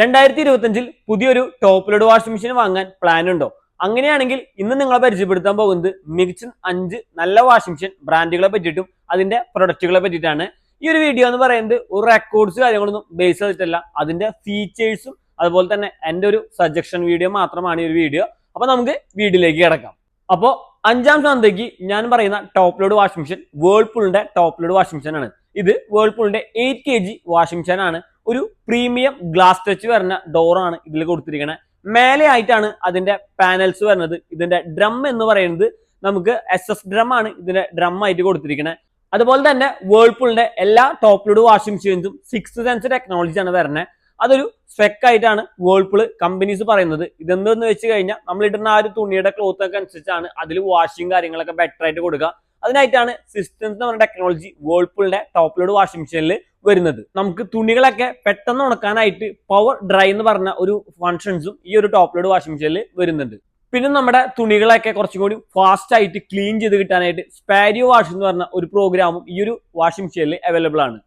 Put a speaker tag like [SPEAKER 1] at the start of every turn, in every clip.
[SPEAKER 1] രണ്ടായിരത്തി ഇരുപത്തഞ്ചിൽ പുതിയൊരു ടോപ്പ് ലോഡ് വാഷിംഗ് മെഷീൻ വാങ്ങാൻ പ്ലാൻ ഉണ്ടോ? അങ്ങനെയാണെങ്കിൽ ഇന്ന് നിങ്ങളെ പരിചയപ്പെടുത്താൻ പോകുന്നത് മികച്ച അഞ്ച് നല്ല വാഷിംഗ് മെഷീൻ ബ്രാൻഡുകളെ പറ്റിയിട്ടും അതിന്റെ പ്രൊഡക്റ്റുകളെ പറ്റിയിട്ടാണ്. ഈ ഒരു വീഡിയോ എന്ന് പറയുന്നത് ഒരു റെക്കോർഡ്സ് കാര്യങ്ങളൊന്നും ബേസ് ചെയ്തിട്ടല്ല. അതിന്റെ ഫീച്ചേഴ്സും അതുപോലെ തന്നെ എന്റെ ഒരു സജഷൻ വീഡിയോ മാത്രമാണ് ഈ ഒരു വീഡിയോ അപ്പൊ നമുക്ക് വീഡിയോയിലേക്ക് കിടക്കാം. അപ്പോൾ അഞ്ചാം സ്ഥാനത്തേക്ക് ഞാൻ പറയുന്ന ടോപ്പ് ലോഡ് വാഷിംഗ് മെഷീൻ വേൾപൂളിന്റെ ടോപ്പ് ലോഡ് വാഷിംഗ് മെഷീൻ ആണ്. ഇത് വേൾപൂളിന്റെ eight K G washing machine ആണ്. ഒരു പ്രീമിയം ഗ്ലാസ് ടച്ച് വരുന്ന ഡോറാണ് ഇതിൽ കൊടുത്തിരിക്കുന്നത് മേലെ ആയിട്ടാണ് അതിന്റെ പാനൽസ് വരുന്നത്. ഇതിന്റെ ഡ്രം എന്ന് പറയുന്നത് നമുക്ക് എസ് എഫ് ഡ്രം ആണ് ഇതിന്റെ ഡ്രം ആയിട്ട് കൊടുത്തിരിക്കുന്നത് അതുപോലെ തന്നെ വേൾപൂളിന്റെ എല്ലാ ടോപ്പ് ലോഡ് വാഷിംഗ് മെഷീൻസും സിക്സ് സെൻസ് ടെക്നോളജി ആണ് വരുന്നത് അതൊരു സ്പെക്ക് ആയിട്ടാണ് വേൾപൂൾ കമ്പനീസ് പറയുന്നത്. ഇതെന്തെന്ന് വെച്ച് കഴിഞ്ഞാൽ നമ്മൾ ഇടുന്ന ആ ഒരു തുണിയുടെ ക്ലോത്ത് ഒക്കെ അനുസരിച്ചാണ് അതിൽ വാഷിംഗ് കാര്യങ്ങളൊക്കെ ബെറ്റർ ആയിട്ട് കൊടുക്കുക. അതിനായിട്ടാണ് സിസ്റ്റംസ് എന്ന് പറഞ്ഞ ടെക്നോളജി വേൾപൂളിന്റെ ടോപ്പ് ലോഡ് വാഷിംഗ് മെഷീനിൽ വരുന്നത്. നമുക്ക് തുണികളൊക്കെ പെട്ടെന്ന് ഉണക്കാനായിട്ട് പവർ ഡ്രൈ എന്ന് പറഞ്ഞ ഒരു ഫങ്ഷൻസും ഈ ഒരു ടോപ്പ് ലോഡ് വാഷിംഗ് മെഷീനിൽ വരുന്നുണ്ട്. പിന്നെ നമ്മുടെ തുണികളൊക്കെ കുറച്ചും കൂടി ഫാസ്റ്റ് ആയിട്ട് ക്ലീൻ ചെയ്ത് കിട്ടാനായിട്ട് സ്പാരിയോ വാഷ് എന്ന് പറഞ്ഞ ഒരു പ്രോഗ്രാമും ഈ ഒരു വാഷിംഗ് മെഷീനിൽ അവൈലബിൾ ആണ്.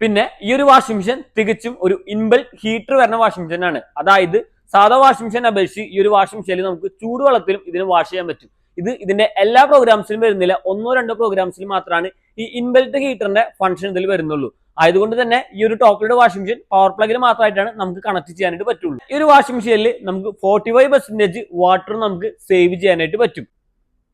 [SPEAKER 1] പിന്നെ ഈ ഒരു വാഷിംഗ് മെഷീൻ തികച്ചും ഒരു ഇൻബിൽ ഹീറ്റർ വരുന്ന വാഷിംഗ് മെഷീൻ ആണ്. അതായത് സാധാ വാഷിംഗ് മെഷീൻ അപേക്ഷിച്ച് ഈ ഒരു വാഷിംഗ് മെഷീനിൽ നമുക്ക് ചൂടുവെള്ളത്തിലും ഇതിന് വാഷ് ചെയ്യാൻ പറ്റും. ഇത് ഇതിന്റെ എല്ലാ പ്രോഗ്രാംസിലും വരുന്നില്ല. ഒന്നോ രണ്ടോ പ്രോഗ്രാംസിൽ മാത്രമാണ് ഈ ഇൻബിൽറ്റ് ഹീറ്ററിന്റെ ഫംഗ്ഷൻ ഇതിൽ വരുന്നുള്ളൂ. ആയതുകൊണ്ട് തന്നെ ഈ ഒരു ടോപ്പിലൂടെ വാഷിംഗ് മെഷീൻ പവർ പ്ലഗിൽ മാത്രമായിട്ടാണ് നമുക്ക് കണക്ട് ചെയ്യാനായിട്ട് പറ്റുള്ളൂ. ഈ ഒരു വാഷിംഗ് മെഷീനിൽ നമുക്ക് ഫോർട്ടി ഫൈവ് പെർസെന്റേജ് വാട്ടർ നമുക്ക് സേവ് ചെയ്യാനായിട്ട് പറ്റും.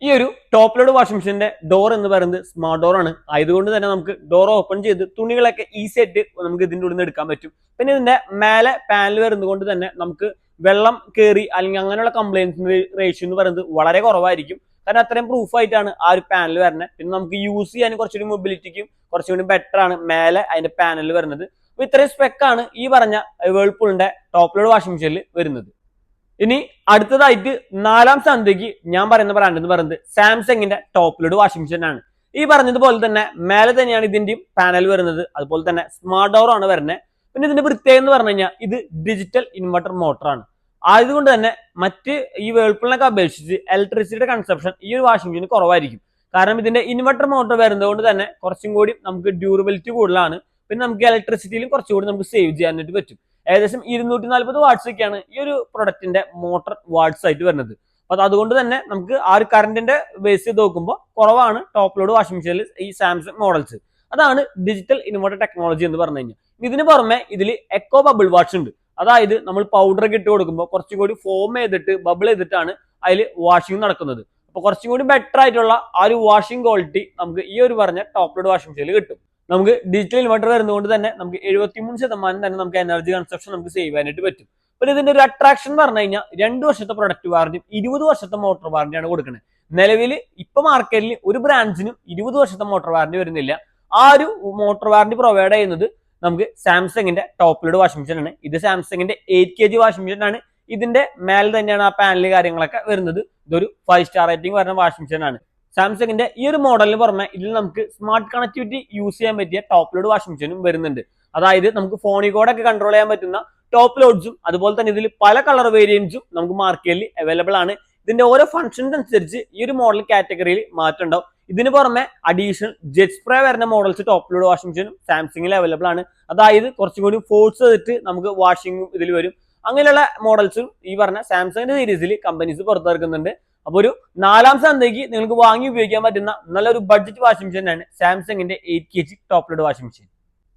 [SPEAKER 1] ഈ ഒരു ടോപ്പ് ലോഡ് വാഷിംഗ് മെഷീന്റെ ഡോർ എന്ന് പറയുന്നത് സ്മാർട്ട് ഡോർ ആണ്. ആയതുകൊണ്ട് തന്നെ നമുക്ക് ഡോർ ഓപ്പൺ ചെയ്ത് തുണികളൊക്കെ ഈസി ആയിട്ട് നമുക്ക് ഇതിന്റെ ഉള്ളിൽ നിന്ന് എടുക്കാൻ പറ്റും. പിന്നെ ഇതിന്റെ മേലെ പാനൽ വരുന്നത് കൊണ്ട് തന്നെ നമുക്ക് വെള്ളം കയറി അല്ലെങ്കിൽ അങ്ങനെയുള്ള കംപ്ലൈൻസ് റേഷ്യോ എന്ന് പറയുന്നത് വളരെ കുറവായിരിക്കും. കാരണം അത്രയും പ്രൂഫ് ആയിട്ടാണ് ആ ഒരു പാനൽ വരുന്നത്. പിന്നെ നമുക്ക് യൂസ് ചെയ്യാൻ കുറച്ചുകൂടി മൊബിലിറ്റിക്കും കുറച്ചുകൂടി ബെറ്റർ ആണ് മേലെ അതിന്റെ പാനൽ വരുന്നത്. അപ്പൊ ഇത്രയും സ്പെക്കാണ് ഈ പറഞ്ഞ വേൾപൂളിന്റെ ടോപ്പ് ലോഡ് വാഷിംഗ് മെഷീനിൽ വരുന്നത്. ഇനി അടുത്തതായിട്ട് നാലാം സ്ഥാനത്തേക്ക് ഞാൻ പറയുന്ന ബ്രാൻഡ് എന്ന് പറയുന്നത് സാംസങ്ങിന്റെ ടോപ്പ് ലോഡ് വാഷിംഗ് മെഷീൻ ആണ്. ഈ പറഞ്ഞതുപോലെ തന്നെ മേലെ തന്നെയാണ് ഇതിന്റെയും പാനൽ വരുന്നത്. അതുപോലെ തന്നെ സ്മാർട്ട് ഡോർ ആണ് വരുന്നത്. പിന്നെ ഇതിന്റെ പ്രത്യേകത എന്ന് പറഞ്ഞു കഴിഞ്ഞാൽ ഇത് ഡിജിറ്റൽ ഇൻവെർട്ടർ മോട്ടറാണ് ആയതുകൊണ്ട് തന്നെ മറ്റ് ഈ വേൾപൂളിനൊക്കെ അപേക്ഷിച്ച് ഇലക്ട്രിസിറ്റിയുടെ കൺസപ്ഷൻ ഈ ഒരു വാഷിംഗ് മെഷീന് കുറവായിരിക്കും. കാരണം ഇതിന്റെ ഇൻവെർട്ടർ മോട്ടർ വരുന്നതുകൊണ്ട് തന്നെ കുറച്ചും കൂടി നമുക്ക് ഡ്യൂറബിലിറ്റി കൂടുതലാണ്. പിന്നെ നമുക്ക് ഇലക്ട്രിസിറ്റിയിലും കുറച്ചുകൂടി നമുക്ക് സേവ് ചെയ്യാനായിട്ട് പറ്റും. ഏകദേശം ഇരുന്നൂറ്റി നാൽപ്പത് വാട്ട്സ് ഒക്കെയാണ് ഈ ഒരു പ്രൊഡക്റ്റിന്റെ മോട്ടർ വാട്ട്സ് ആയിട്ട് വരുന്നത്. അപ്പൊ അതുകൊണ്ട് തന്നെ നമുക്ക് ആ ഒരു കറണ്ടിന്റെ ബേസ് ചെയ്ത് നോക്കുമ്പോൾ കുറവാണ് ടോപ്പ് ലോഡ് വാഷിംഗ് മെഷീനിൽ ഈ സാംസങ് മോഡൽസ് അതാണ് ഡിജിറ്റൽ ഇൻവെർട്ടർ ടെക്നോളജി എന്ന് പറഞ്ഞു കഴിഞ്ഞാൽ. ഇതിന് പുറമെ ഇതിൽ എക്കോ ബബിൾ വാഷ് ഉണ്ട്. അതായത് നമ്മൾ പൗഡർ ഇട്ട് കൊടുക്കുമ്പോൾ കുറച്ചും കൂടി ഫോം ചെയ്തിട്ട് ബബിൾ ചെയ്തിട്ടാണ് അതിൽ വാഷിംഗ് നടക്കുന്നത്. അപ്പോൾ കുറച്ചും കൂടി ബെറ്റർ ആയിട്ടുള്ള ആ ഒരു വാഷിംഗ് ക്വാളിറ്റി നമുക്ക് ഈ ഒരു പറഞ്ഞ ടോപ്പ് ലോഡ് വാഷിംഗ് മെഷീനിൽ കിട്ടും. നമുക്ക് ഡിജിറ്റൽ ഇൻവെർട്ടർ വരുന്നതുകൊണ്ട് തന്നെ നമുക്ക് എഴുപത്തിമൂന്ന് ശതമാനം തന്നെ നമുക്ക് എനർജി കൺസപ്ഷൻ നമുക്ക് സേവ് ചെയ്യാനായിട്ട് പറ്റും. പിന്നെ ഇതിന്റെ ഒരു അട്രാക്ഷൻ എന്ന് പറഞ്ഞു കഴിഞ്ഞാൽ രണ്ട് വർഷത്തെ പ്രൊഡക്റ്റ് വാറന്റിയും ഇരുപത് വർഷത്തെ മോട്ടോർ വാറന്റിയാണ് കൊടുക്കുന്നത് നിലവിൽ ഇപ്പൊ മാർക്കറ്റിൽ ഒരു ബ്രാൻഡിനും ഇരുപത് വർഷത്തെ മോട്ടോർ വാറന്റി വരുന്നില്ല. ആ ഒരു മോട്ടോർ വാറന്റി പ്രൊവൈഡ് ചെയ്യുന്നത് നമുക്ക് സാംസങ്ങിന്റെ ടോപ്പ് ലോഡ് വാഷിംഗ് മെഷീൻ ആണ്. ഇത് സാംസങ്ങിന്റെ eight K G washing machine ആണ്. ഇതിന്റെ മേലെ തന്നെയാണ് ആ പാനൽ കാര്യങ്ങളൊക്കെ വരുന്നത്. ഇതൊരു ഫൈവ് സ്റ്റാർ റേറ്റിംഗ് വരുന്ന വാഷിംഗ് മെഷീൻ ആണ്. സാംസങ്ങിന്റെ ഈ ഒരു മോഡലിന് പുറമെ ഇതിൽ നമുക്ക് സ്മാർട്ട് കണക്ടിവിറ്റി യൂസ് ചെയ്യാൻ പറ്റിയ ടോപ്പ് ലോഡ് വാഷിംഗ് മെഷീനും വരുന്നുണ്ട്. അതായത് നമുക്ക് ഫോണിൽ കൂടെ ഒക്കെ കൺട്രോൾ ചെയ്യാൻ പറ്റുന്ന ടോപ്പ് ലോഡ്സും അതുപോലെ തന്നെ ഇതിൽ പല കളർ വേരിയൻസും നമുക്ക് മാർക്കറ്റിൽ അവൈലബിൾ ആണ്. ഇതിന്റെ ഓരോ ഫംഗ്ഷൻസ് അനുസരിച്ച് ഈ ഒരു മോഡൽ കാറ്റഗറിയിൽ മാറ്റം ഉണ്ടാവും. ഇതിന് പുറമെ അഡീഷണൽ ജെറ്റ് സ്പ്രേ വരുന്ന മോഡൽസ് ടോപ്പ് ലോഡ് വാഷിംഗ് മെഷീനും സാംസങ്ങിൽ അവൈലബിൾ ആണ്. അതായത് കുറച്ചും കൂടി ഫോഴ്സ് ചെയ്തിട്ട് നമുക്ക് വാഷിംഗ് ഇതിൽ വരും. അങ്ങനെയുള്ള മോഡൽസും ഈ പറഞ്ഞ സാംസങ്ങിന്റെ സീരീസിൽ കമ്പനീസ് പുറത്തിറക്കുന്നുണ്ട്. അപ്പോൾ ഒരു നാലാം സന്ധ്യയ്ക്ക് നിങ്ങൾക്ക് വാങ്ങി ഉപയോഗിക്കാൻ പറ്റുന്ന നല്ലൊരു ബഡ്ജറ്റ് വാഷിംഗ് മെഷീൻ ആണ് സാംസങ്ങിന്റെ eight K G top load washing machine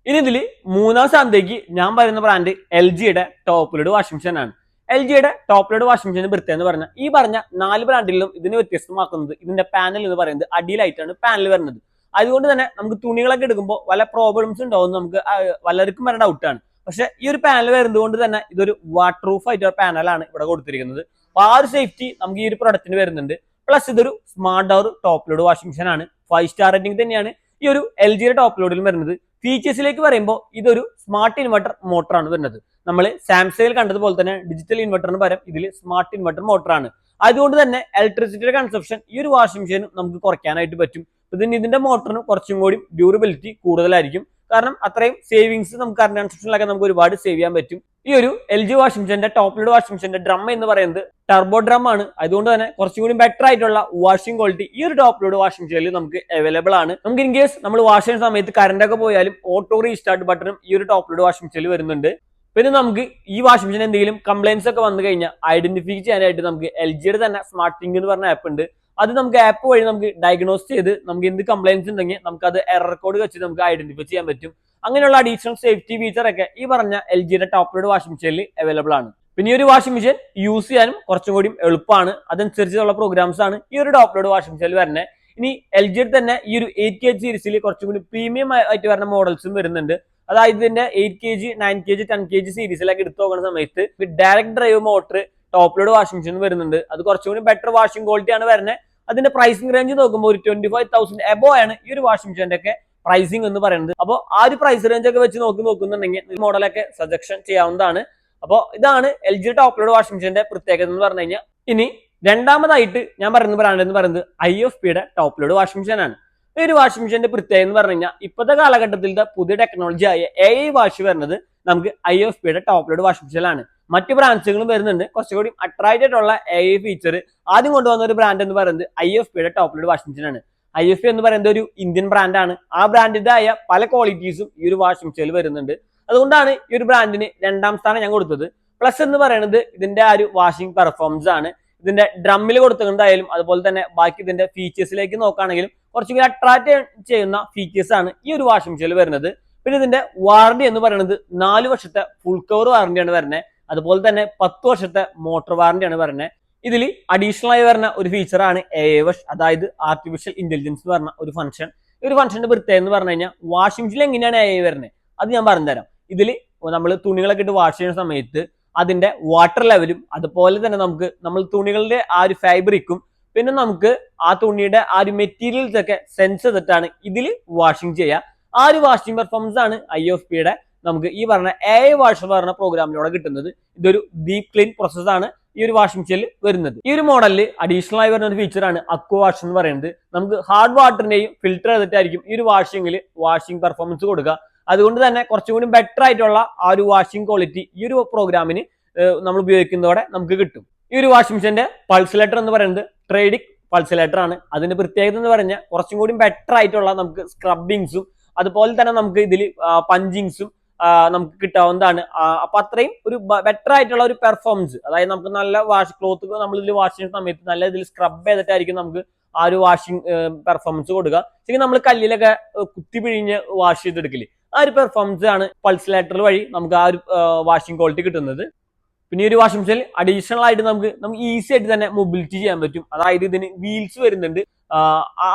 [SPEAKER 1] ഇനി ഇതിൽ മൂന്നാം സന്ധ്യയ്ക്ക് ഞാൻ പറയുന്ന ബ്രാൻഡ് എൽ ജിയുടെ ടോപ്പ് ലോഡ് വാഷിംഗ് മെഷീൻ ആണ്. എൽ ജിയുടെ ടോപ്പ് ലോഡ് വാഷിംഗ് മെഷീൻ പ്രത്യേകത എന്ന് പറഞ്ഞാൽ ഈ പറഞ്ഞ നാല് ബ്രാൻഡിലും ഇതിനെ വ്യത്യസ്തമാക്കുന്നത് ഇതിന്റെ പാനൽ എന്ന് പറയുന്നത് അടിയിലായിട്ടാണ് പാനൽ വരുന്നത്. അതുകൊണ്ട് തന്നെ നമുക്ക് തുണികളൊക്കെ എടുക്കുമ്പോൾ വല്ല പ്രോബ്ലംസ് ഉണ്ടാവും നമുക്ക് പലർക്കും വരെ ഡൗട്ടാണ് പക്ഷെ ഈ ഒരു പാനൽ വരുന്നത് കൊണ്ട് തന്നെ ഇതൊരു വാട്ടർ പ്രൂഫ് ആയിട്ടുള്ള പാനലാണ് ഇവിടെ കൊടുത്തിരിക്കുന്നത്. അപ്പൊ ആ ഒരു സേഫ്റ്റി നമുക്ക് ഈ ഒരു പ്രൊഡക്റ്റിന് വരുന്നുണ്ട്. പ്ലസ് ഇതൊരു smart door top load washing machine ആണ്. ഫൈവ് സ്റ്റാർ റേറ്റിംഗ് തന്നെയാണ് ഈ ഒരു എൽ ജിയുടെ ടോപ്പ് ലോഡിൽ വരുന്നത്. ഫീച്ചേഴ്സിലേക്ക് പറയുമ്പോൾ ഇതൊരു സ്മാർട്ട് ഇൻവെർട്ടർ മോട്ടറാണ് വരുന്നത്. നമ്മൾ സാംസങ്ങിൽ കണ്ടതുപോലെ തന്നെ ഡിജിറ്റൽ ഇൻവെർട്ടറിന് പകരം ഇതിൽ സ്മാർട്ട് ഇൻവെർട്ടർ മോട്ടറാണ് അതുകൊണ്ട് തന്നെ ഇലക്ട്രിസിറ്റിയുടെ കൺസപ്ഷൻ ഈ ഒരു വാഷിംഗ് മെഷീനും നമുക്ക് കുറയ്ക്കാനായിട്ട് പറ്റും. ഇതിന് ഇതിന്റെ മോട്ടറിന് കുറച്ചും കൂടി ഡ്യൂറബിലിറ്റി കൂടുതലായിരിക്കും. കാരണം അത്രയും സേവിങ്സ് നമുക്ക് കറണ്ട് കൺസപ്ഷനിലൊക്കെ നമുക്ക് ഒരുപാട് സേവ് ചെയ്യാൻ പറ്റും. ഈ ഒരു എൽ ജി വാഷിംഗ് മെഷീന്റെ ടോപ്പ് ലോഡ് വാഷിംഗ് മെഷീന്റെ ഡ്രം എന്ന് പറയുന്നത് ടർബോ ഡ്രം ആണ്. അതുകൊണ്ട് തന്നെ കുറച്ചും കൂടി ബെറ്റർ ആയിട്ടുള്ള വാഷിംഗ് ക്വാളിറ്റി ഈ ഒരു ടോപ്പ് ലോഡ് വാഷിംഗ് മെഷീനിൽ നമുക്ക് അവൈലബിൾ ആണ്. നമുക്ക് ഇൻ കേസ് നമ്മൾ വാഷ് ചെയ്യുന്ന സമയത്ത് കറണ്ട് ഒക്കെ പോയാലും ഓട്ടോ റീസ്റ്റാർട്ട് ബട്ടണും ഈ ഒരു ടോപ്പ് ലോഡ് വാഷിംഗ് മെഷീനിൽ വരുന്നുണ്ട്. പിന്നെ നമുക്ക് ഈ വാഷിംഗ് മെഷീൻ എന്തെങ്കിലും കംപ്ലൈൻസ് ഒക്കെ വന്നു കഴിഞ്ഞാൽ ഐഡന്റിഫൈ ചെയ്യാനായിട്ട് നമുക്ക് എൽ ജിയുടെ തന്നെ സ്മാർട്ട് തിങ്ക് എന്ന് പറഞ്ഞ ആപ്പ് ഉണ്ട്. അത് നമുക്ക് ആപ്പ് വഴി നമുക്ക് ഡയഗ്നോസ് ചെയ്ത് നമുക്ക് എന്ത് കംപ്ലൈൻസ് ഉണ്ടെങ്കിൽ നമുക്ക് അത് എറർ കോഡ് വെച്ച് നമുക്ക് ഐഡന്റിഫൈ ചെയ്യാൻ പറ്റും. അങ്ങനെയുള്ള അഡീഷണൽ സേഫ്റ്റി ഫീച്ചർ ഒക്കെ ഈ പറഞ്ഞ എൽ ജിയുടെ ടോപ്പ് ലോഡ് വാഷിംഗ് മെഷീനിൽ അവൈലബിൾ ആണ്. പിന്നെ ഈ ഒരു വാഷിംഗ് മെഷീൻ യൂസ് ചെയ്യാനും കുറച്ചും കൂടി എളുപ്പമാണ്. അതനുസരിച്ചുള്ള പ്രോഗ്രാംസ് ആണ് ഈ ഒരു ടോപ്പ് ലോഡ് വാഷിംഗ് മെഷീനിൽ വരുന്നത് ഇനി എൽ ജിയുടെ തന്നെ ഈ ഒരു എയ്റ്റ് കെ സീരീസിൽ കുറച്ചും കൂടി പ്രീമിയം ആയിട്ട് വരുന്ന മോഡൽസും വരുന്നുണ്ട്. അതായത് ഇതിന്റെ eight K G nine K G ten K G സീരീസിലൊക്കെ എടുത്തു നോക്കുന്ന സമയത്ത് direct drive motor top load washing machine വരുന്നുണ്ട്. അത് കുറച്ചുകൂടി ബെറ്റർ വാഷിംഗ് ക്വാളിറ്റി ആണ് വരുന്നത് അതിന്റെ പ്രൈസിംഗ് റേഞ്ച് നോക്കുമ്പോൾ ഒരു ട്വന്റി ഫൈവ് തൗസൻഡ് എബോ ആണ് ഈ ഒരു വാഷിംഗ് മെഷീന്റെ ഒക്കെ പ്രൈസിംഗ് എന്ന് പറയുന്നത്. അപ്പോൾ ആ ഒരു പ്രൈസ് റേഞ്ച് ഒക്കെ വെച്ച് നോക്കി നോക്കുന്നുണ്ടെങ്കിൽ ഈ മോഡലൊക്കെ സജക്ഷൻ ചെയ്യാവുന്നതാണ്. അപ്പോൾ ഇതാണ് L G top load washing മെഷീന്റെ പ്രത്യേകത എന്ന് പറഞ്ഞു കഴിഞ്ഞാൽ ഇനി രണ്ടാമതായിട്ട് ഞാൻ പറയുന്ന ബ്രാൻഡ് എന്ന് പറയുന്നത് ഐ എഫ് പിയുടെ ടോപ്പ് ലോഡ് വാഷിംഗ് മെഷീൻ ആണ്. ഈ ഒരു വാഷിംഗ് മെഷീന്റെ പ്രത്യേകത എന്ന് പറഞ്ഞു കഴിഞ്ഞാൽ ഇപ്പോഴത്തെ കാലഘട്ടത്തിലത്തെ പുതിയ ടെക്നോളജി ആയ എ ഐ വാഷ് വരുന്നത് നമുക്ക് ഐ എഫ് പിയുടെ ടോപ്പ് ലോഡ് വാഷിംഗ് മെഷീനാണ് മറ്റു ബ്രാൻഡ്സുകളും വരുന്നുണ്ട്. കുറച്ചുകൂടി അട്രാക്റ്റഡ് ആയിട്ടുള്ള എ ഐ ഫീച്ചർ ആദ്യം കൊണ്ടുവന്ന ഒരു ബ്രാൻഡ് എന്ന് പറയുന്നത് ഐ എഫ് പിയുടെ ടോപ്പ് ലോഡ് വാഷിംഗ് മെഷീനാണ് ഐ എഫ് എന്ന് പറയുന്നത് ഒരു ഇന്ത്യൻ ബ്രാൻഡാണ് ആ ബ്രാൻഡിന്റെതായ പല ക്വാളിറ്റീസും ഈ ഒരു വാഷിംഗ് മെഷീനിൽ വരുന്നുണ്ട്. അതുകൊണ്ടാണ് ഈ ഒരു ബ്രാൻഡിന് രണ്ടാം സ്ഥാനം ഞാൻ കൊടുത്തത്. പ്ലസ് എന്ന് പറയുന്നത് ഇതിന്റെ ആ ഒരു വാഷിംഗ് പെർഫോമൻസ് ആണ്. ഇതിന്റെ ഡ്രമ്മിൽ കൊടുത്തിട്ടുണ്ടായാലും അതുപോലെ തന്നെ ബാക്കി ഇതിന്റെ ഫീച്ചേഴ്സിലേക്ക് നോക്കുകയാണെങ്കിലും കുറച്ചുകൂടി അട്രാക്ട് ചെയ്യുന്ന ഫീച്ചേഴ്സ് ആണ് ഈ ഒരു വാഷിംഗ് മെഷീനിൽ വരുന്നത്. പിന്നെ ഇതിന്റെ വാറണ്ടി എന്ന് പറയുന്നത് നാല് വർഷത്തെ ഫുൾ കവർ വാറണ്ടിയാണ് വരുന്നത്. അതുപോലെ തന്നെ പത്ത് വർഷത്തെ മോട്ടോർ വാറണ്ടിയാണ് വരുന്നത്. ഇതിൽ അഡീഷണൽ ആയി വരുന്ന ഒരു ഫീച്ചറാണ് എ വഷ് അതായത് ആർട്ടിഫിഷ്യൽ ഇന്റലിജൻസ് എന്ന് പറഞ്ഞ ഒരു ഫംഗ്ഷൻ ഈ ഒരു ഫംഗ്ഷന്റെ പ്രത്യേകത എന്ന് പറഞ്ഞു കഴിഞ്ഞാൽ വാഷിംഗ് മെഷീനിൽ എങ്ങനെയാണ് എ വരുന്നത്? അത് ഞാൻ പറഞ്ഞുതരാം. ഇതിൽ നമ്മൾ തുണികളൊക്കെ ഇട്ട് വാഷ് ചെയ്യുന്ന സമയത്ത് അതിന്റെ വാട്ടർ ലെവലും അതുപോലെ തന്നെ നമുക്ക് നമ്മൾ തുണികളുടെ ആ ഒരു ഫാബ്രിക്കും പിന്നെ നമുക്ക് ആ തുണിയുടെ ആ ഒരു മെറ്റീരിയൽസ് ഒക്കെ സെൻസ് ചെയ്തിട്ടാണ് ഇതിൽ വാഷിംഗ് ചെയ്യുക. ആ ഒരു വാഷിംഗ് പെർഫോമൻസ് ആണ് ഐ എഫ് പിയുടെ നമുക്ക് ഈ പറഞ്ഞ എ വാഷർ പറഞ്ഞ പ്രോഗ്രാമിലൂടെ കിട്ടുന്നത്. ഇതൊരു ഡീപ് ക്ലീൻ പ്രോസസ് ആണ് ഈ ഒരു വാഷിംഗ് മെഷീനിൽ വരുന്നത്. ഈ ഒരു മോഡലിൽ അഡീഷണൽ ആയി വരുന്ന ഒരു ഫീച്ചറാണ് അക്വ വാഷ് എന്ന് പറയുന്നത്. നമുക്ക് ഹാർഡ് വാട്ടറിനെയും ഫിൽറ്റർ ചെയ്തിട്ടായിരിക്കും ഈ ഒരു വാഷിംഗിൽ വാഷിംഗ് പെർഫോമൻസ് കൊടുക്കുക. അതുകൊണ്ട് തന്നെ കുറച്ചും കൂടി ബെറ്റർ ആയിട്ടുള്ള ആ ഒരു വാഷിംഗ് ക്വാളിറ്റി ഈ ഒരു പ്രോഗ്രാമിന് നമ്മൾ ഉപയോഗിക്കുന്നതോടെ നമുക്ക് കിട്ടും. ഈ ഒരു വാഷിംഗ് മെഷീന്റെ പൾസിലേറ്റർ എന്ന് പറയുന്നത് ട്രേഡിക് പൾസിലേറ്റർ ആണ്. അതിന്റെ പ്രത്യേകത എന്ന് പറഞ്ഞാൽ കുറച്ചും കൂടി ബെറ്റർ ആയിട്ടുള്ള നമുക്ക് സ്ക്രബിങ്സും അതുപോലെ തന്നെ നമുക്ക് ഇതിൽ പഞ്ചിങ്സും നമുക്ക് കിട്ടാവുന്നതാണ്. അപ്പൊ അത്രയും ഒരു ബെറ്റർ ആയിട്ടുള്ള ഒരു പെർഫോമൻസ് അതായത് നമുക്ക് നല്ല വാഷ് ക്ലോത്ത് നമ്മൾ ഇതിൽ വാഷ് ചെയ്യുന്ന സമയത്ത് നല്ല ഇതിൽ സ്ക്രബ് ചെയ്തിട്ടായിരിക്കും നമുക്ക് ആ ഒരു വാഷിംഗ് പെർഫോമൻസ് കൊടുക്കുക. ശരിക്കും നമ്മൾ കല്ലിലൊക്കെ കുത്തി പിഴിഞ്ഞ് വാഷ് ചെയ്തെടുക്കില്ലേ ആ ഒരു പെർഫോമൻസ് ആണ് പൾസ് പൾസിലേറ്റർ വഴി നമുക്ക് ആ ഒരു വാഷിംഗ് ക്വാളിറ്റി കിട്ടുന്നത്. പിന്നെ ഒരു വാഷിംഗ് മെഷീൻ അഡീഷണൽ ആയിട്ട് നമുക്ക് നമുക്ക് ഈസി ആയിട്ട് തന്നെ മൊബിലിറ്റി ചെയ്യാൻ പറ്റും. അതായത് ഇതിന് വീൽസ് വരുന്നുണ്ട്.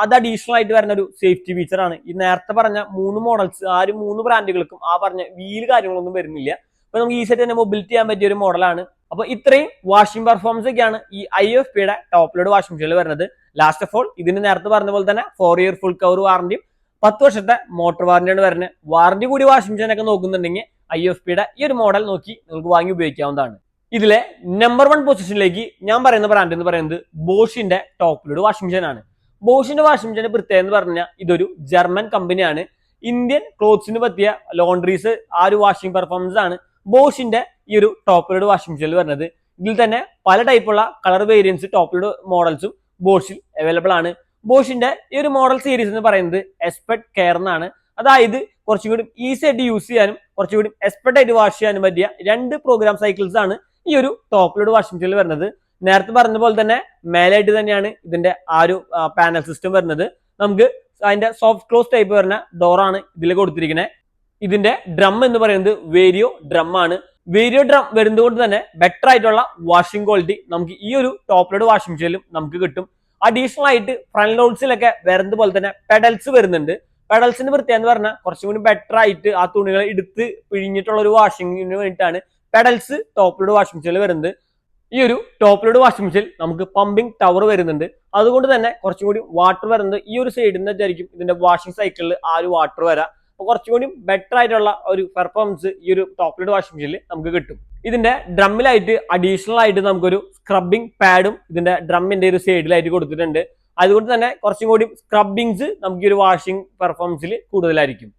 [SPEAKER 1] അത് അഡീഷണൽ ആയിട്ട് വരുന്ന ഒരു സേഫ്റ്റി ഫീച്ചർ ആണ്. ഈ നേരത്തെ പറഞ്ഞ മൂന്ന് മോഡൽസ് ആ ഒരു മൂന്ന് ബ്രാൻഡുകൾക്കും ആ പറഞ്ഞ വീൽ കാര്യങ്ങളൊന്നും വരുന്നില്ല. അപ്പൊ നമുക്ക് ഈസി ആയിട്ട് തന്നെ മൊബിലിറ്റി ചെയ്യാൻ പറ്റിയ ഒരു മോഡലാണ് അപ്പൊ ഇത്രയും വാഷിംഗ് പെർഫോമൻസ് ഒക്കെയാണ് ഈ ഐ എഫ് പിയുടെ ടോപ്പ് ലോഡ് വാഷിംഗ് മെഷീനിൽ വരുന്നത്. ലാസ്റ്റ് ഓഫ് ഓൾ ഇതിന് നേരത്തെ പറഞ്ഞ പോലെ തന്നെ ഫോർ ഇയർ ഫുൾ കവർ വാറണ്ടിയും പത്ത് വർഷത്തെ മോട്ടോർ വാറണ്ടിയാണ് വരുന്നത്. വാറണ്ടി കൂടി വാഷിംഗ് മെഷീൻ ഒക്കെ നോക്കുന്നുണ്ടെങ്കിൽ ഐ എഫ് പിയുടെ ഈ ഒരു മോഡൽ നോക്കി നിങ്ങൾക്ക് വാങ്ങി ഉപയോഗിക്കാവുന്നതാണ്. ഇതിലെ നമ്പർ വൺ പൊസിഷനിലേക്ക് ഞാൻ പറയുന്ന ബ്രാൻഡ് എന്ന് പറയുന്നത് ബോഷിന്റെ ടോപ്പ് ലോഡ് വാഷിംഗ് മെഷീൻ ആണ്. ബോഷിന്റെ വാഷിംഗ് മെഷീൻ പ്രത്യേകത എന്ന് പറഞ്ഞാൽ ഇതൊരു ജർമ്മൻ കമ്പനിയാണ് ഇന്ത്യൻ ക്ലോത്ത്സിന് പറ്റിയ ലോണ്ടറീസ് ആ ഒരു വാഷിംഗ് പെർഫോമൻസ് ആണ് ബോഷിന്റെ ഈ ഒരു ടോപ്പ് ലോഡ് വാഷിംഗ് മെഷീനിൽ വരുന്നത്. ഇതിൽ തന്നെ പല ടൈപ്പുള്ള കളർ വേരിയൻസ് ടോപ്പ് ലോഡ് മോഡൽസും ബോഷിൽ അവൈലബിൾ ആണ്. ബോഷിന്റെ ഈ ഒരു മോഡൽ സീരീസ് എന്ന് പറയുന്നത് എക്സ്പെർട്ട് കെയർ എന്നാണ്. അതായത് കുറച്ചുകൂടി ഈസി ആയിട്ട് യൂസ് ചെയ്യാനും കുറച്ചുകൂടി എക്സ്പെർട്ട് ആയിട്ട് വാഷ് ചെയ്യാനും പറ്റിയ രണ്ട് പ്രോഗ്രാം സൈക്കിൾസ് ആണ് ഈ ഒരു ടോപ്പ് ലോഡ് വാഷിംഗ് മെഷീനിൽ വരുന്നത്. നേരത്തെ പറഞ്ഞ പോലെ തന്നെ മേലായിട്ട് തന്നെയാണ് ഇതിന്റെ ആ ഒരു പാനൽ സിസ്റ്റം വരുന്നത്. നമുക്ക് അതിന്റെ സോഫ്റ്റ് ക്ലോസ് ടൈപ്പ് വരുന്ന ഡോറാണ് ഇതിൽ കൊടുത്തിരിക്കുന്നത്. ഇതിന്റെ ഡ്രം എന്ന് പറയുന്നത് വേരിയോ ഡ്രം ആണ്. വേരിയോ ഡ്രം വരുന്നത് കൊണ്ട് തന്നെ ബെറ്റർ ആയിട്ടുള്ള വാഷിംഗ് ക്വാളിറ്റി നമുക്ക് ഈ ഒരു ടോപ്പ് ലോഡ് വാഷിംഗ് മെഷീനിലും നമുക്ക് കിട്ടും. അഡീഷണൽ ആയിട്ട് ഫ്രണ്ട് ലോഡ്സിലൊക്കെ വരുന്നത് പോലെ തന്നെ പെഡൽസ് വരുന്നുണ്ട്. പെഡൽസിന് വൃത്തിയെന്ന് എന്ന് പറഞ്ഞാൽ കുറച്ചും കൂടി ബെറ്റർ ആയിട്ട് ആ തുണികൾ എടുത്ത് പിഴിഞ്ഞിട്ടുള്ള ഒരു വാഷിങ്ങിന് വേണ്ടിയിട്ടാണ് പെഡൽസ് ടോപ്പ് ലോഡ് വാഷിംഗ് മെഷീനിൽ വരുന്നത്. ഈ ഒരു ടോപ്പ് ലോഡ് വാഷിംഗ് മെഷീൻ നമുക്ക് പമ്പിംഗ് ടവർ വരുന്നുണ്ട്. അതുകൊണ്ട് തന്നെ കുറച്ചും കൂടി വാട്ടർ വരുന്നത് ഈ ഒരു സൈഡിൽ നിന്ന് വിചാരിക്കും ഇതിന്റെ വാഷിംഗ് സൈക്കിളിൽ ആ ഒരു വാട്ടർ വരാം. അപ്പോൾ കുറച്ചും കൂടി ബെറ്റർ ആയിട്ടുള്ള ഒരു പെർഫോമൻസ് ഈ ഒരു ടോപ്പ് ലോഡ് വാഷിംഗ് മെഷീനിൽ നമുക്ക് കിട്ടും. ഇതിന്റെ ഡ്രമ്മിലായിട്ട് അഡീഷണൽ ആയിട്ട് നമുക്കൊരു സ്ക്രബിംഗ് പാഡും ഇതിന്റെ ഡ്രമ്മിന്റെ ഒരു സൈഡിലായിട്ട് കൊടുത്തിട്ടുണ്ട്. അതുകൊണ്ട് തന്നെ കുറച്ചും കൂടി സ്ക്രബിങ്സ് നമുക്ക് ഈ ഒരു വാഷിംഗ് പെർഫോമൻസിൽ കൂടുതലായിരിക്കും.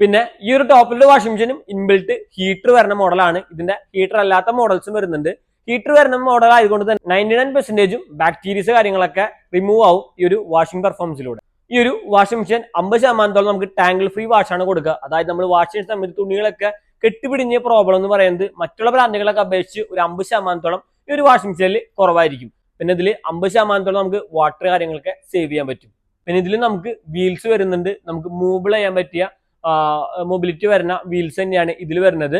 [SPEAKER 1] പിന്നെ ഈ ഒരു ടോപ്പ് ലോഡ് വാഷിംഗ് മെഷീനും ഇൻബിൽട്ട് ഹീറ്റർ വരുന്ന മോഡലാണ് ഇതിന്റെ ഹീറ്റർ അല്ലാത്ത മോഡൽസും വരുന്നുണ്ട്. ഹീറ്റർ വരുന്ന മോഡൽ ആയതുകൊണ്ട് തന്നെ നയന്റി നയൻ പെർസെന്റേജും ബാക്ടീരിയസ് കാര്യങ്ങളൊക്കെ റിമൂവ് ആവും ഈ ഒരു വാഷിംഗ് പെർഫോമൻസിലൂടെ ഈ ഒരു വാഷിംഗ് മെഷീൻ അമ്പത് ശതമാനത്തോളം നമുക്ക് ടാങ്കിൾ ഫ്രീ വാഷാണ് കൊടുക്കുക. അതായത് നമ്മൾ വാഷ് ചെയ്യുന്ന സമയത്ത് തുണികളൊക്കെ കെട്ടിപിടിഞ്ഞ പ്രോബ്ലം എന്ന് പറയുന്നത് മറ്റുള്ള ബ്രാൻഡുകളൊക്കെ അപേക്ഷിച്ച് ഒരു അമ്പത് ശതമാനത്തോളം ഈ ഒരു വാഷിംഗ് മെഷീനിൽ കുറവായിരിക്കും. പിന്നെ ഇതിൽ അമ്പത് ശതമാനത്തോളം നമുക്ക് വാട്ടർ കാര്യങ്ങളൊക്കെ സേവ് ചെയ്യാൻ പറ്റും. പിന്നെ ഇതിൽ നമുക്ക് വീൽസ് വരുന്നുണ്ട്. നമുക്ക് മൂവിൾ ചെയ്യാൻ പറ്റിയ മൊബിലിറ്റി വരുന്ന വീൽസ് തന്നെയാണ് ഇതിൽ വരുന്നത്.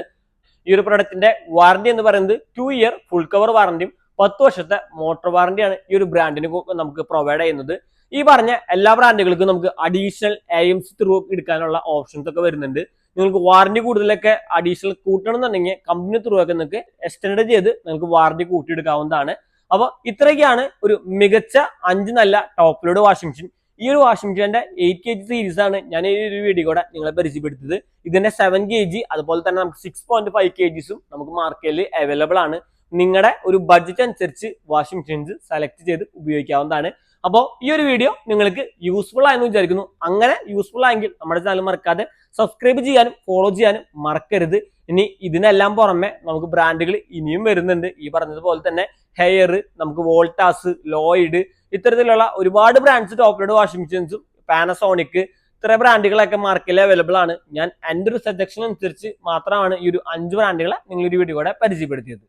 [SPEAKER 1] ഈ ഒരു പ്രൊഡക്റ്റിന്റെ വാറണ്ടി എന്ന് പറയുന്നത് ടു ഇയർ ഫുൾ കവർ വാറണ്ടിയും പത്ത് വർഷത്തെ മോട്ടോർ വാറണ്ടിയാണ് ഈ ഒരു ബ്രാൻഡിന് നമുക്ക് പ്രൊവൈഡ് ചെയ്യുന്നത്. ഈ പറഞ്ഞ എല്ലാ ബ്രാൻഡുകൾക്കും നമുക്ക് additional A M C through എടുക്കാനുള്ള ഓപ്ഷൻസ് ഒക്കെ വരുന്നുണ്ട്. നിങ്ങൾക്ക് വാറണ്ടി കൂടുതലൊക്കെ അഡീഷണൽ കൂട്ടണം എന്നുണ്ടെങ്കിൽ കമ്പനി ത്രൂ ഒക്കെ നിങ്ങൾക്ക് എക്സ്റ്റൻഡ് ചെയ്ത് നിങ്ങൾക്ക് വാറന്റി കൂട്ടിയെടുക്കാവുന്നതാണ്. അപ്പോൾ ഇത്രയൊക്കെയാണ് ഒരു മികച്ച അഞ്ച് നല്ല ടോപ്പ് ലോഡ് വാഷിംഗ് മെഷീൻ ഈ ഒരു വാഷിംഗ് മെഷീന്റെ എയ്റ്റ് കെ ജി സീരീസ് ആണ് ഞാൻ ഈ ഒരു വീഡിയോ കൂടെ നിങ്ങളെ പരിചയപ്പെടുത്തിയത്. ഇതിന്റെ സെവൻ കെ ജി അതുപോലെ തന്നെ നമുക്ക് സിക്സ് പോയിന്റ് ഫൈവ് കെ ജിസും നമുക്ക് മാർക്കറ്റിൽ അവൈലബിൾ ആണ്. നിങ്ങളുടെ ഒരു ബഡ്ജറ്റ് അനുസരിച്ച് വാഷിംഗ് മെഷീൻസ് സെലക്ട് ചെയ്ത് ഉപയോഗിക്കാവുന്നതാണ്. അപ്പോൾ ഈ ഒരു വീഡിയോ നിങ്ങൾക്ക് യൂസ്ഫുൾ ആയെന്ന് വിചാരിക്കുന്നു. അങ്ങനെ യൂസ്ഫുൾ ആയെങ്കിൽ നമ്മുടെ ചാനൽ മറക്കാതെ സബ്സ്ക്രൈബ് ചെയ്യാനും ഫോളോ ചെയ്യാനും മറക്കരുത്. ഇനി ഇതിനെല്ലാം പുറമെ നമുക്ക് ബ്രാൻഡുകൾ ഇനിയും വരുന്നുണ്ട്. ഈ പറഞ്ഞതുപോലെ തന്നെ ഹെയർ നമുക്ക് വോൾട്ടാസ് ലോയിഡ് ഇത്തരത്തിലുള്ള ഒരുപാട് ബ്രാൻഡ്സ് ടോപ്പ് ലോഡ് വാഷിംഗ് മെഷീൻസും പാനസോണിക് ഇത്ര ബ്രാൻഡുകളൊക്കെ മാർക്കറ്റിൽ അവൈലബിൾ ആണ്. ഞാൻ എന്റെ ഒരു സജഷൻ അനുസരിച്ച് മാത്രമാണ് ഈ ഒരു അഞ്ച് ബ്രാൻഡുകളെ നിങ്ങൾ ഒരു വീഡിയോ കൂടെ പരിചയപ്പെടുത്തിയത്.